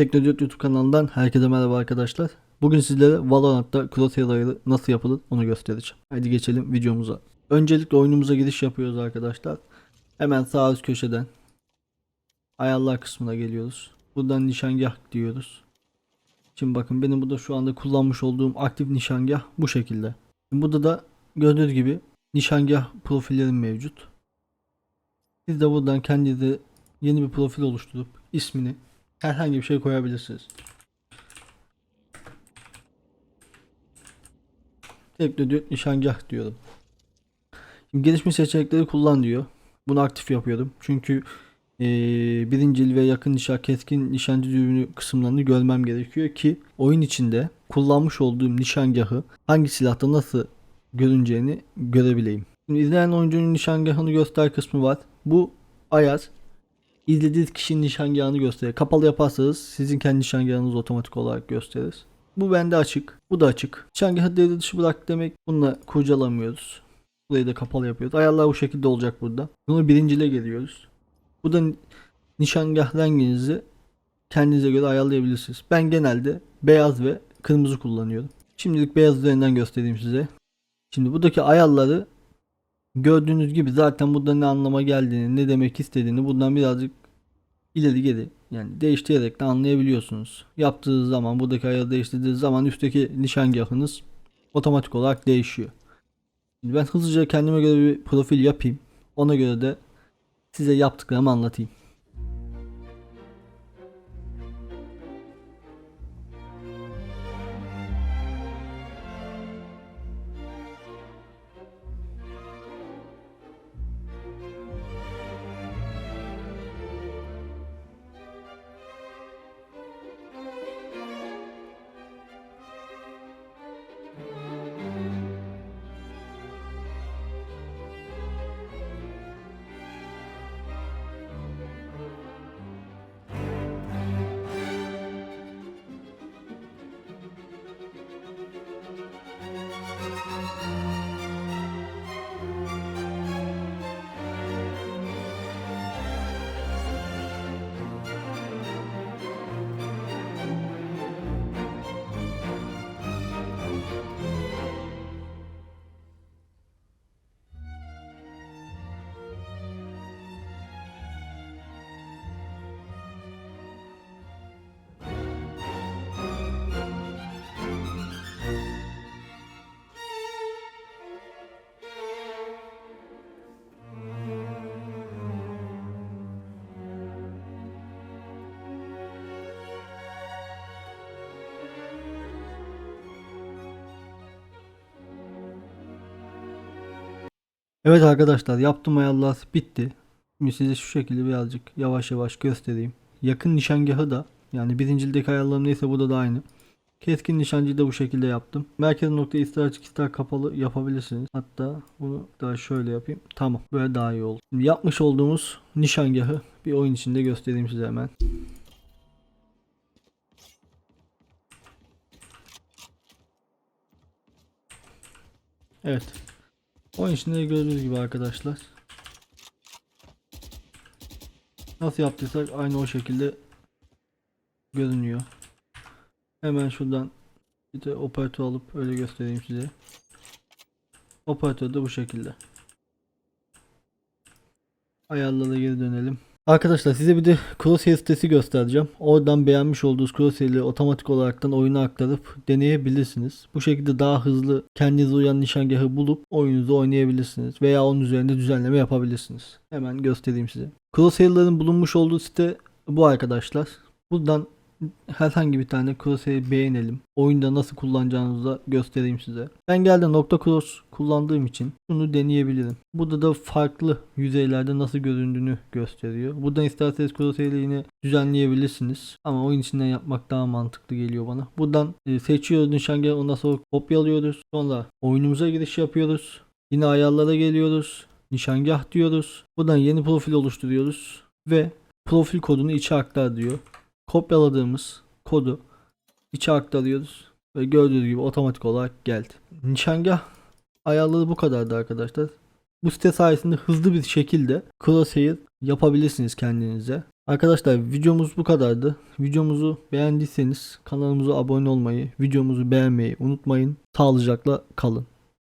Teknodiyot YouTube kanalından herkese merhaba arkadaşlar. Bugün sizlere Valorant'ta crosshair nasıl yapılır onu göstereceğim. Hadi geçelim videomuza. Öncelikle oyunumuza giriş yapıyoruz arkadaşlar. Hemen sağ üst köşeden ayarlar kısmına geliyoruz. Buradan nişangah diyoruz. Şimdi bakın benim burada şu anda kullanmış olduğum aktif nişangah bu şekilde. Burada da gördüğünüz gibi nişangah profillerim mevcut. Siz de buradan kendinize yeni bir profil oluşturup ismini herhangi bir şey koyabilirsiniz. Teknodiyot nişangah diyorum. Şimdi gelişmiş seçenekleri kullan diyor. Bunu aktif yapıyorum. Çünkü eee birincil ve yakın nişan keskin nişancı düğümü kısımlarını görmem gerekiyor ki oyun içinde kullanmış olduğum nişangahı hangi silahta nasıl görüneceğini görebileyim. Şimdi izleyen oyuncunun nişangahını göster kısmı var. Bu ayar izlediğiniz kişinin nişangahını gösterir. Kapalı yaparsanız sizin kendi nişangahınızı otomatik olarak gösterir. Bu bende açık. Bu da açık. Nişangahı devre dışı bırak demek bununla kurcalamıyoruz. Burayı da kapalı yapıyoruz. Ayarlar bu şekilde olacak burada. Bunu birincile geliyoruz. Bu da nişangah renginizi kendinize göre ayarlayabilirsiniz. Ben genelde beyaz ve kırmızı kullanıyorum. Şimdilik beyaz üzerinden göstereyim size. Şimdi buradaki ayarları gördüğünüz gibi zaten burada ne anlama geldiğini, ne demek istediğini buradan birazcık ileri geri yani değiştirerek de anlayabiliyorsunuz. Yaptığınız zaman buradaki ayarı değiştirdiğiniz zaman üstteki nişangahınız otomatik olarak değişiyor. Ben hızlıca kendime göre bir profil yapayım. Ona göre de size yaptıklarımı anlatayım. Evet arkadaşlar yaptım ayarlar bitti. Şimdi size şu şekilde birazcık yavaş yavaş göstereyim. Yakın nişangahı da yani birincildeki ayarlarım neyse burada da aynı. Keskin nişancıyı da bu şekilde yaptım. Merkez noktayı ister açık ister kapalı yapabilirsiniz. Hatta bunu daha şöyle yapayım. Tamam böyle daha iyi oldu. Şimdi yapmış olduğumuz nişangahı bir oyun içinde göstereyim size hemen. Evet. Oyun içinde gördüğünüz gibi arkadaşlar. Nasıl yaptıysak aynı o şekilde görünüyor. Hemen şuradan bir de operatör alıp öyle göstereyim size. Operatör de bu şekilde. Ayarlara geri dönelim. Arkadaşlar size bir de Crosshair sitesi göstereceğim. Oradan beğenmiş olduğunuz Crosshair'leri otomatik olaraktan oyuna aktarıp deneyebilirsiniz. Bu şekilde daha hızlı kendinize uyan nişangahı bulup oyununuzu oynayabilirsiniz. Veya onun üzerinde düzenleme yapabilirsiniz. Hemen göstereyim size. Crosshair'ların bulunmuş olduğu site bu arkadaşlar. Buradan herhangi bir tane crosshair beğenelim. Oyunda nasıl kullanacağınızı da göstereyim size. Ben geldi nokta cross kullandığım için bunu deneyebilirim. Burada da farklı yüzeylerde nasıl göründüğünü gösteriyor. Buradan isterseniz crosshair'i yine düzenleyebilirsiniz. Ama oyun içinden yapmak daha mantıklı geliyor bana. Buradan e, seçiyoruz nişangahı ondan sonra kopyalıyoruz. Sonra oyunumuza giriş yapıyoruz. Yine ayarlara geliyoruz. Nişangah diyoruz. Buradan yeni profil oluşturuyoruz. Ve profil kodunu içe aktar diyor kopyaladığımız kodu içe aktarıyoruz ve gördüğünüz gibi otomatik olarak geldi. Nişangah ayarları bu kadardı arkadaşlar. Bu site sayesinde hızlı bir şekilde crosshair yapabilirsiniz kendinize. Arkadaşlar videomuz bu kadardı. Videomuzu beğendiyseniz kanalımıza abone olmayı, videomuzu beğenmeyi unutmayın. Sağlıcakla kalın.